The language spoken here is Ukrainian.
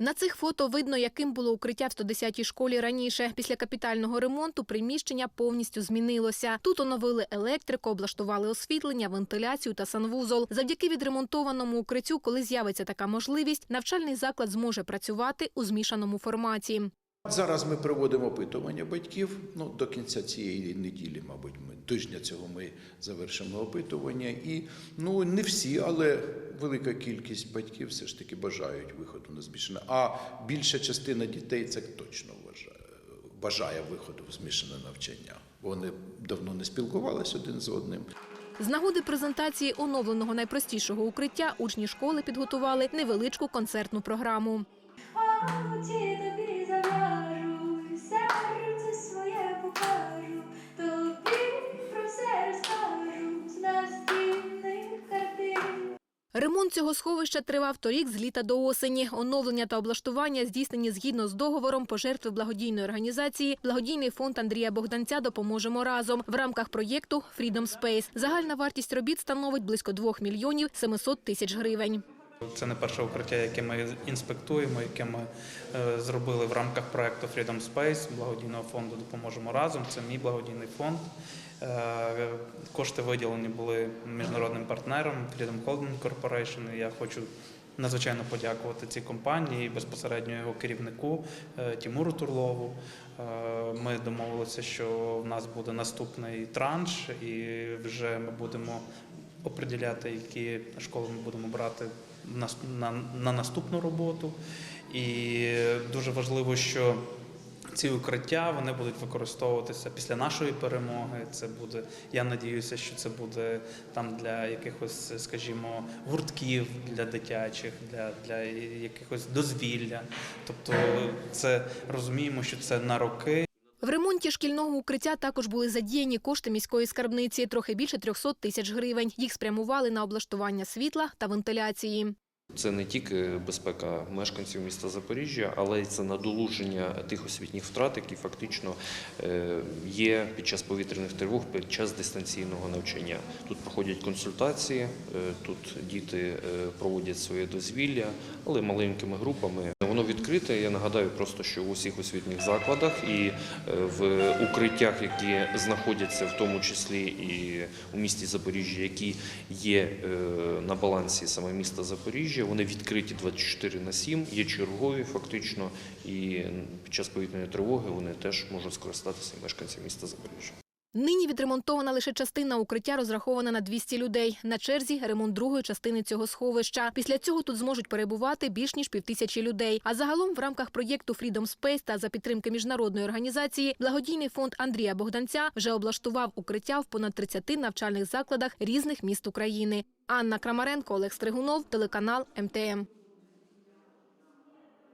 На цих фото видно, яким було укриття в 110-й школі раніше. Після капітального ремонту приміщення повністю змінилося. Тут оновили електрику, облаштували освітлення, вентиляцію та санвузол. Завдяки відремонтованому укриттю, коли з'явиться така можливість, навчальний заклад зможе працювати у змішаному форматі. Зараз ми проводимо опитування батьків. Ну, до кінця цієї неділі, мабуть, ми тижня цього ми завершимо опитування. І ну не всі, але велика кількість батьків все ж таки бажають виходу на змішане. А більша частина дітей це точно вважає, бажає виходу в змішане навчання. Вони давно не спілкувалися один з одним. З нагоди презентації оновленого найпростішого укриття учні школи підготували невеличку концертну програму. Ремонт цього сховища тривав торік з літа до осені. Оновлення та облаштування здійснені згідно з договором пожертви благодійної організації Благодійний фонд Андрія Богданця Допоможемо разом в рамках проєкту Freedom Space. Загальна вартість робіт становить близько 2 мільйонів 700 тисяч гривень. Це не перше укриття, яке ми інспектуємо, яке ми е, зробили в рамках проекту Freedom Space благодійного фонду Допоможемо разом. Це мій благодійний фонд. Е, Кошти виділені були міжнародним партнером Freedom Holding Corporation. Я хочу надзвичайно подякувати цій компанії, безпосередньо його керівнику е, Тімуру Турлову. Ми домовилися, що в нас буде наступний транш, і вже ми будемо определяти, які школи ми будемо брати на, на, на наступну роботу. І дуже важливо, що ці укриття вони будуть використовуватися після нашої перемоги. Це буде, я надіюся, що це буде там для якихось, скажімо, гуртків для дитячих, для, для якихось дозвілля. Тобто, це розуміємо, що це на роки. Шкільного укриття також були задіяні кошти міської скарбниці – трохи більше 300 тисяч гривень. Їх спрямували на облаштування світла та вентиляції. Це не тільки безпека мешканців міста Запоріжжя, але й це надолуження тих освітніх втрат, які фактично е, є під час повітряних тривог, під час дистанційного навчання. Тут проходять консультації, е, тут діти е, проводять своє дозвілля, але маленькими групами. Воно відкрите. Я нагадаю просто, що в усіх освітніх закладах і в укриттях, які знаходяться в тому числі і у місті Запоріжжя, які є на балансі саме міста Запоріжжя, вони відкриті 24 на 7, є чергові фактично, і під час повітряної тривоги вони теж можуть скористатися мешканці міста Запоріжжя. Нині відремонтована лише частина укриття, розрахована на 200 людей. На черзі ремонт другої частини цього сховища. Після цього тут зможуть перебувати більш ніж півтисячі людей. А загалом в рамках проєкту Freedom Space та за підтримки міжнародної організації благодійний фонд Андрія Богданця вже облаштував укриття в понад 30 навчальних закладах різних міст України. Анна Крамаренко, Олег Стригунов, телеканал МТМ.